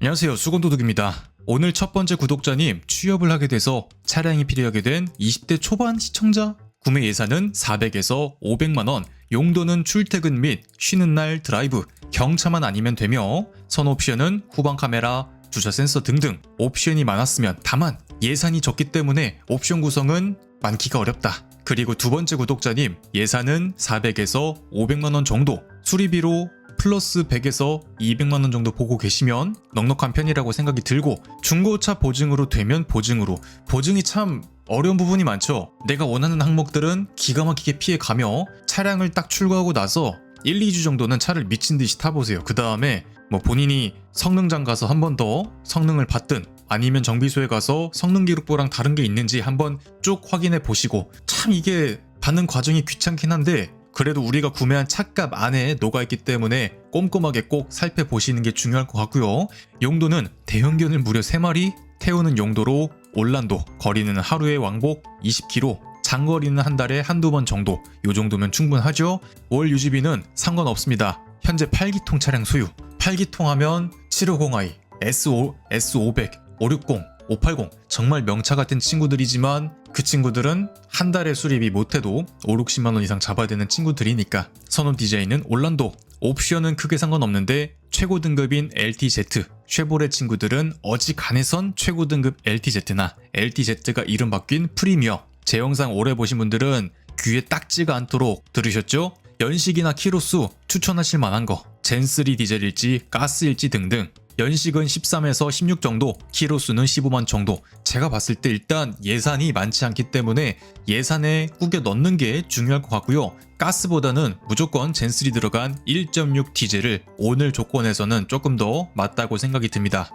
안녕하세요. 수건도둑입니다. 오늘 첫 번째 구독자님 취업을 하게 돼서 차량이 필요하게 된 20대 초반 시청자 구매 예산은 400에서 500만 원, 용도는 출퇴근 및 쉬는 날 드라이브, 경차만 아니면 되며 선 옵션은 후방 카메라, 주차 센서 등등 옵션이 많았으면 다만 예산이 적기 때문에 옵션 구성은 많기가 어렵다. 그리고 두 번째 구독자님 예산은 400에서 500만 원 정도 수리비로 플러스 100에서 200만 원 정도 보고 계시면 넉넉한 편이라고 생각이 들고 중고차 보증으로 되면 보증으로 보증이 참 어려운 부분이 많죠. 내가 원하는 항목들은 기가 막히게 피해 가며 차량을 딱 출고하고 나서 1, 2주 정도는 차를 미친 듯이 타보세요. 그 다음에 뭐 본인이 성능장 가서 한 번 더 성능을 받든 아니면 정비소에 가서 성능 기록부랑 다른 게 있는지 한번 쭉 확인해 보시고 참 이게 받는 과정이 귀찮긴 한데 그래도 우리가 구매한 차값 안에 녹아있기 때문에 꼼꼼하게 꼭 살펴보시는 게 중요할 것 같고요. 용도는 대형견을 무려 3마리 태우는 용도로 올란도 거리는 하루에 왕복 20km 장거리는 한 달에 한두 번 정도 요 정도면 충분하죠. 월 유지비는 상관없습니다. 현재 8기통 차량 소유 8기통 하면 750i, S5, S500, 560, 580 정말 명차 같은 친구들이지만 그 친구들은 한 달에 수리비 못해도 5, 60만 원 이상 잡아야 되는 친구들이니까. 선호 디자인은 올란도. 옵션은 크게 상관없는데 최고 등급인 LTZ 쉐보레 친구들은 어지간해선 최고 등급 LTZ나 LTZ가 이름 바뀐 프리미어. 제 영상 오래 보신 분들은 귀에 딱지가 않도록 들으셨죠? 연식이나 키로수 추천하실 만한 거. 젠3 디젤일지 가스일지 등등 연식은 13에서 16 정도, 키로 수는 15만 정도. 제가 봤을 때 일단 예산이 많지 않기 때문에 예산에 꾸겨 넣는 게 중요할 것 같고요. 가스보다는 무조건 젠3 들어간 1.6 디젤을 오늘 조건에서는 조금 더 맞다고 생각이 듭니다.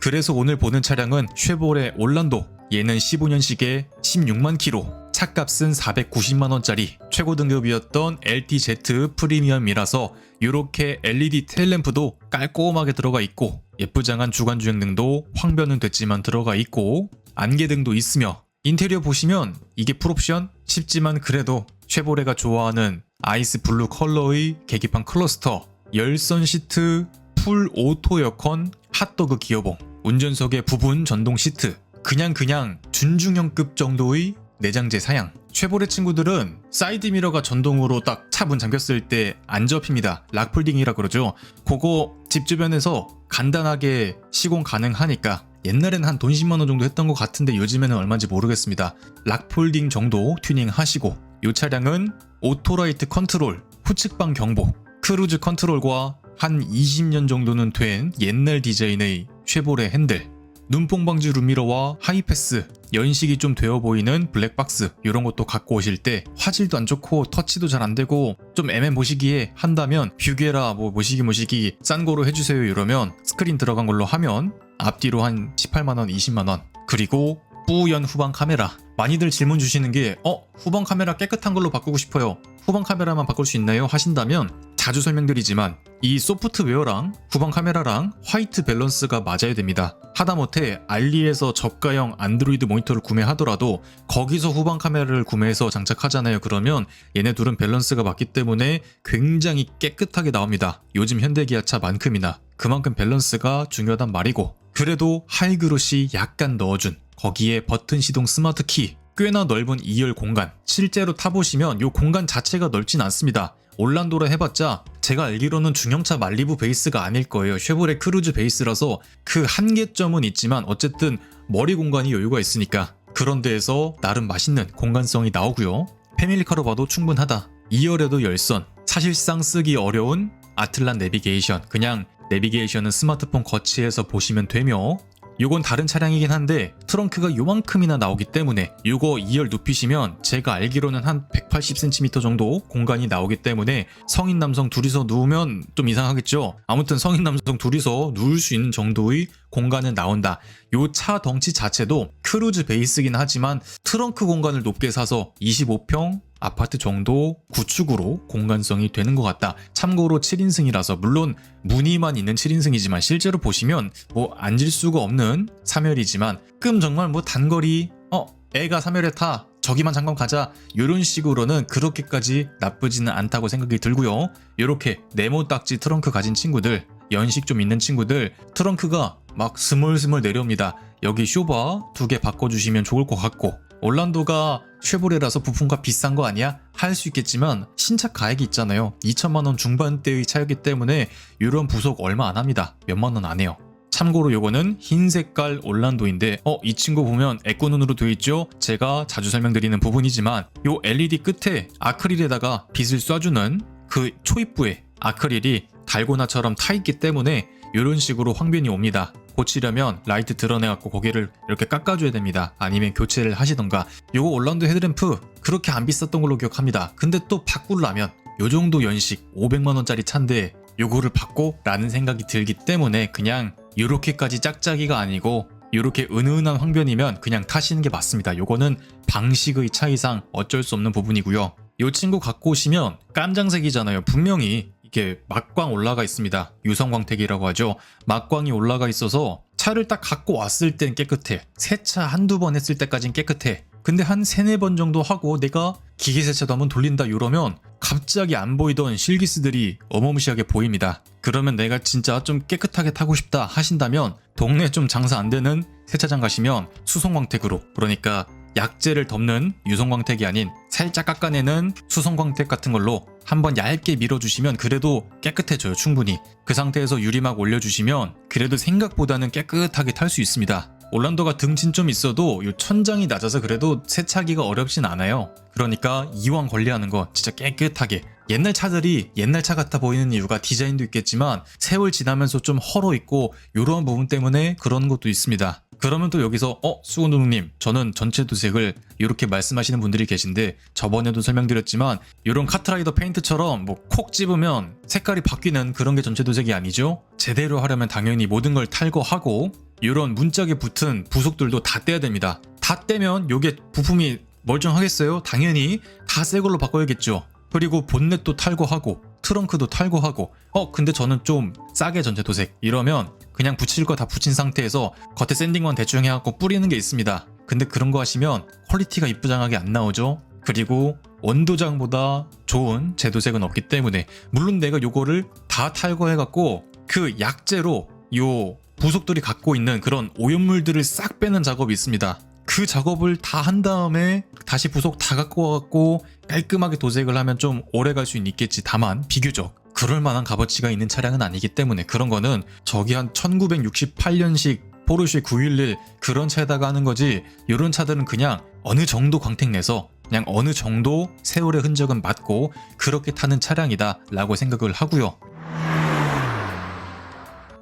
그래서 오늘 보는 차량은 쉐보레 올란도. 얘는 15년식에 16만 킬로. 차값은 490만 원짜리 최고 등급이었던 LTZ 프리미엄이라서 이렇게 LED 테일램프도 깔끔하게 들어가 있고 예쁘장한 주간 주행 등도 황변은 됐지만 들어가 있고 안개등도 있으며 인테리어 보시면 이게 풀옵션? 쉽지만 그래도 쉐보레가 좋아하는 아이스 블루 컬러의 계기판 클러스터 열선 시트 풀 오토 에어컨 핫도그 기어봉 운전석의 부분 전동 시트 그냥 그냥 준중형급 정도의 내장재 사양. 쉐보레 친구들은 사이드 미러가 전동으로 딱 차 문 잠겼을 때 안 접힙니다. 락폴딩이라 그러죠. 그거 집 주변에서 간단하게 시공 가능하니까 옛날엔 한 돈 10만 원 정도 했던 것 같은데 요즘에는 얼마인지 모르겠습니다. 락폴딩 정도 튜닝 하시고 이 차량은 오토라이트 컨트롤, 후측방 경보, 크루즈 컨트롤과 한 20년 정도는 된 옛날 디자인의 쉐보레 핸들, 눈뽕 방지 루미러와 하이패스, 연식이 좀 되어 보이는 블랙박스 이런 것도 갖고 오실 때 화질도 안 좋고 터치도 잘 안 되고 좀 애매 모시기에 한다면 뷰게라 뭐 모시기 모시기 싼 거로 해주세요 이러면 스크린 들어간 걸로 하면 앞뒤로 한 18만원 20만원 그리고 뿌연 후방 카메라 많이들 질문 주시는 게 어? 후방 카메라 깨끗한 걸로 바꾸고 싶어요 후방 카메라만 바꿀 수 있나요? 하신다면 자주 설명드리지만 이 소프트웨어랑 후방 카메라랑 화이트 밸런스가 맞아야 됩니다. 하다못해 알리에서 저가형 안드로이드 모니터를 구매하더라도 거기서 후방 카메라를 구매해서 장착하잖아요. 그러면 얘네 둘은 밸런스가 맞기 때문에 굉장히 깨끗하게 나옵니다. 요즘 현대기아차만큼이나 그만큼 밸런스가 중요하단 말이고 그래도 하이그롯이 약간 넣어준 거기에 버튼 시동 스마트 키 꽤나 넓은 2열 공간 실제로 타보시면 이 공간 자체가 넓진 않습니다. 올란도로 해봤자 제가 알기로는 중형차 말리부 베이스가 아닐 거예요. 쉐보레 크루즈 베이스라서 그 한계점은 있지만 어쨌든 머리 공간이 여유가 있으니까 그런 데에서 나름 맛있는 공간성이 나오고요. 패밀리카로 봐도 충분하다. 2열에도 열선, 사실상 쓰기 어려운 아틀란 내비게이션, 그냥 내비게이션은 스마트폰 거치해서 보시면 되며 요건 다른 차량이긴 한데 트렁크가 요만큼이나 나오기 때문에 요거 2열 눕히시면 제가 알기로는 한 180cm 정도 공간이 나오기 때문에 성인 남성 둘이서 누우면 좀 이상하겠죠? 아무튼 성인 남성 둘이서 누울 수 있는 정도의 공간은 나온다 요 차 덩치 자체도 크루즈 베이스긴 하지만 트렁크 공간을 높게 사서 25평 아파트 정도 구축으로 공간성이 되는 것 같다. 참고로 7인승이라서 물론 무늬만 있는 7인승이지만 실제로 보시면 뭐 앉을 수가 없는 3열이지만 끔 정말 뭐 단거리 어 애가 3열에 타 저기만 잠깐 가자 이런 식으로는 그렇게까지 나쁘지는 않다고 생각이 들고요. 이렇게 네모 딱지 트렁크 가진 친구들 연식 좀 있는 친구들 트렁크가 막 스물스물 내려옵니다. 여기 쇼바 두 개 바꿔주시면 좋을 것 같고 올란도가 쉐보레라서 부품가 비싼 거 아니야? 할 수 있겠지만 신차 가액이 있잖아요. 2천만 원 중반대의 차이기 때문에 이런 부속 얼마 안 합니다. 몇만 원 안 해요. 참고로 요거는 흰 색깔 올란도인데 어 이 친구 보면 애꾸눈으로 되어 있죠? 제가 자주 설명드리는 부분이지만 요 LED 끝에 아크릴에다가 빛을 쏴주는 그 초입부에 아크릴이 달고나처럼 타 있기 때문에 이런 식으로 황변이 옵니다. 고치려면 라이트 드러내갖고 고개를 이렇게 깎아줘야 됩니다. 아니면 교체를 하시던가. 요거 올란도 헤드램프 그렇게 안 비쌌던 걸로 기억합니다. 근데 또 바꾸려면 요 정도 연식 500만원짜리 차인데 요거를 바꿔? 라는 생각이 들기 때문에 그냥 요렇게까지 짝짝이가 아니고 요렇게 은은한 황변이면 그냥 타시는 게 맞습니다. 요거는 방식의 차이상 어쩔 수 없는 부분이고요. 요 친구 갖고 오시면 깜장색이잖아요. 분명히 이게 막광 올라가 있습니다. 유성광택이라고 하죠. 막광이 올라가 있어서 차를 딱 갖고 왔을 땐 깨끗해. 세차 한두 번 했을 때까진 깨끗해. 근데 한 세네 번 정도 하고 내가 기계 세차도 한번 돌린다 이러면 갑자기 안 보이던 실기스들이 어마무시하게 보입니다. 그러면 내가 진짜 좀 깨끗하게 타고 싶다 하신다면 동네 좀 장사 안 되는 세차장 가시면 수성광택으로 그러니까 약재를 덮는 유성광택이 아닌 살짝 깎아내는 수성광택 같은 걸로 한번 얇게 밀어주시면 그래도 깨끗해져요 충분히. 그 상태에서 유리막 올려주시면 그래도 생각보다는 깨끗하게 탈 수 있습니다. 올란도가 등진 좀 있어도 이 천장이 낮아서 그래도 세차기가 어렵진 않아요. 그러니까 이왕 관리하는 거 진짜 깨끗하게. 옛날 차들이 옛날 차 같아 보이는 이유가 디자인도 있겠지만 세월 지나면서 좀 헐어 있고 이러한 부분 때문에 그런 것도 있습니다 그러면 또 여기서 어 수건동님 저는 전체 도색을 이렇게 말씀하시는 분들이 계신데 저번에도 설명드렸지만 이런 카트라이더 페인트처럼 뭐 콕 집으면 색깔이 바뀌는 그런 게 전체 도색이 아니죠? 제대로 하려면 당연히 모든 걸 탈거하고 이런 문짝에 붙은 부속들도 다 떼야 됩니다. 다 떼면 요게 부품이 멀쩡하겠어요? 당연히 다 새 걸로 바꿔야겠죠. 그리고 본넷도 탈거하고 트렁크도 탈거하고 어 근데 저는 좀 싸게 전체 도색. 이러면 그냥 붙일 거 다 붙인 상태에서 겉에 샌딩만 대충 해갖고 뿌리는 게 있습니다. 근데 그런 거 하시면 퀄리티가 이쁘장하게 안 나오죠. 그리고 원도장보다 좋은 제도색은 없기 때문에 물론 내가 요거를 다 탈거해갖고 그 약재로 요 부속들이 갖고 있는 그런 오염물들을 싹 빼는 작업이 있습니다. 그 작업을 다 한 다음에 다시 부속 다 갖고 와갖고 깔끔하게 도색을 하면 좀 오래 갈 수는 있겠지. 다만 비교적 그럴 만한 값어치가 있는 차량은 아니기 때문에 그런 거는 저기 한 1968년식 포르쉐 911 그런 차에다가 하는 거지 이런 차들은 그냥 어느 정도 광택 내서 그냥 어느 정도 세월의 흔적은 맞고 그렇게 타는 차량이다 라고 생각을 하고요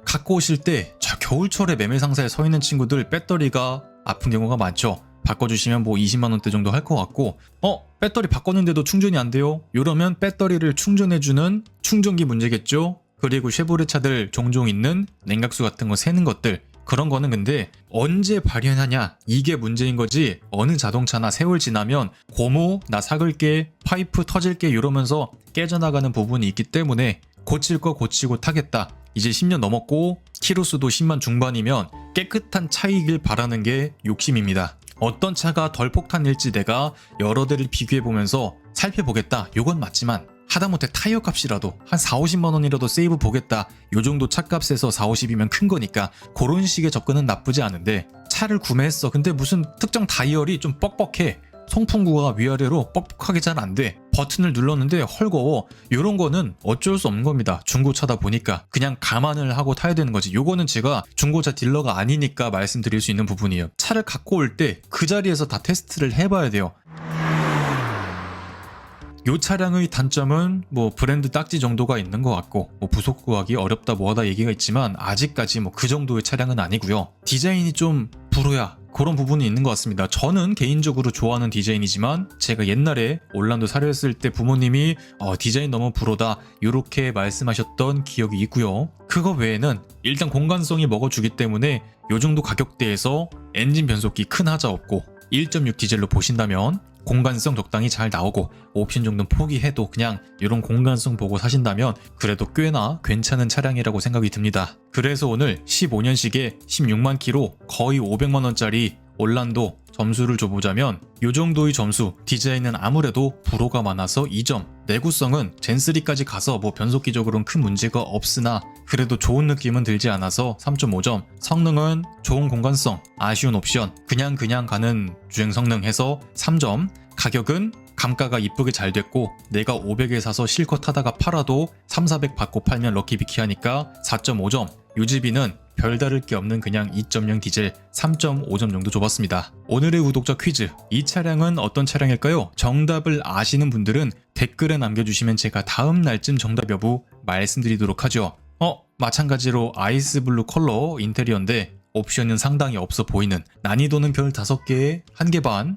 갖고 오실 때 저 겨울철에 매매 상사에 서 있는 친구들 배터리가 아픈 경우가 많죠. 바꿔주시면 뭐 20만 원대 정도 할 것 같고, 어 배터리 바꿨는데도 충전이 안 돼요? 이러면 배터리를 충전해주는 충전기 문제겠죠. 그리고 쉐보레 차들 종종 있는 냉각수 같은 거 새는 것들 그런 거는 근데 언제 발현하냐 이게 문제인 거지 어느 자동차나 세월 지나면 고모 나 사글게 파이프 터질게 이러면서 깨져나가는 부분이 있기 때문에 고칠 거 고치고 타겠다 이제 10년 넘었고 키로수도 10만 중반이면 깨끗한 차이길 바라는 게 욕심입니다. 어떤 차가 덜 폭탄일지 내가 여러 대를 비교해 보면서 살펴보겠다. 요건 맞지만 하다못해 타이어 값이라도 한 4, 50만 원이라도 세이브 보겠다. 요 정도 차값에서 4, 50이면 큰 거니까 그런 식의 접근은 나쁘지 않은데 차를 구매했어. 근데 무슨 특정 다이얼이 좀 뻑뻑해. 송풍구가 위아래로 뻑뻑하게 잘 안 돼. 버튼을 눌렀는데 헐거워. 요런 거는 어쩔 수 없는 겁니다. 중고차다 보니까 그냥 감안을 하고 타야 되는 거지. 요거는 제가 중고차 딜러가 아니니까 말씀드릴 수 있는 부분이에요. 차를 갖고 올 때 그 자리에서 다 테스트를 해봐야 돼요. 요 차량의 단점은 뭐 브랜드 딱지 정도가 있는 것 같고 뭐 부속 구하기 어렵다 뭐하다 얘기가 있지만 아직까지 뭐 그 정도의 차량은 아니고요. 디자인이 좀 불호야 그런 부분이 있는 것 같습니다. 저는 개인적으로 좋아하는 디자인이지만 제가 옛날에 올란도 사료했을 때 부모님이 어, 디자인 너무 불호다 이렇게 말씀하셨던 기억이 있고요. 그거 외에는 일단 공간성이 먹어주기 때문에 요 정도 가격대에서 엔진 변속기 큰 하자 없고 1.6 디젤로 보신다면 공간성 적당히 잘 나오고 옵션 정도는 포기해도 그냥 이런 공간성 보고 사신다면 그래도 꽤나 괜찮은 차량이라고 생각이 듭니다. 그래서 오늘 15년식에 16만 키로 거의 500만 원짜리 올란도 점수를 줘보자면 요 정도의 점수 디자인은 아무래도 불호가 많아서 2점 내구성은 젠3까지 가서 뭐 변속기적으로는 큰 문제가 없으나 그래도 좋은 느낌은 들지 않아서 3.5점 성능은 좋은 공간성 아쉬운 옵션. 그냥 그냥 가는 주행 성능 해서 3점. 가격은 감가가 이쁘게 잘 됐고 내가 500에 사서 실컷 타다가 팔아도 3, 400 받고 팔면 럭키비키 하니까 4.5점 유지비는 별다를 게 없는 그냥 2.0 디젤 3.5점 정도 줘봤습니다. 오늘의 구독자 퀴즈 이 차량은 어떤 차량일까요? 정답을 아시는 분들은 댓글에 남겨주시면 제가 다음 날쯤 정답 여부 말씀드리도록 하죠. 어 마찬가지로 아이스 블루 컬러 인테리어인데 옵션은 상당히 없어 보이는 난이도는 별 5개에 1개 반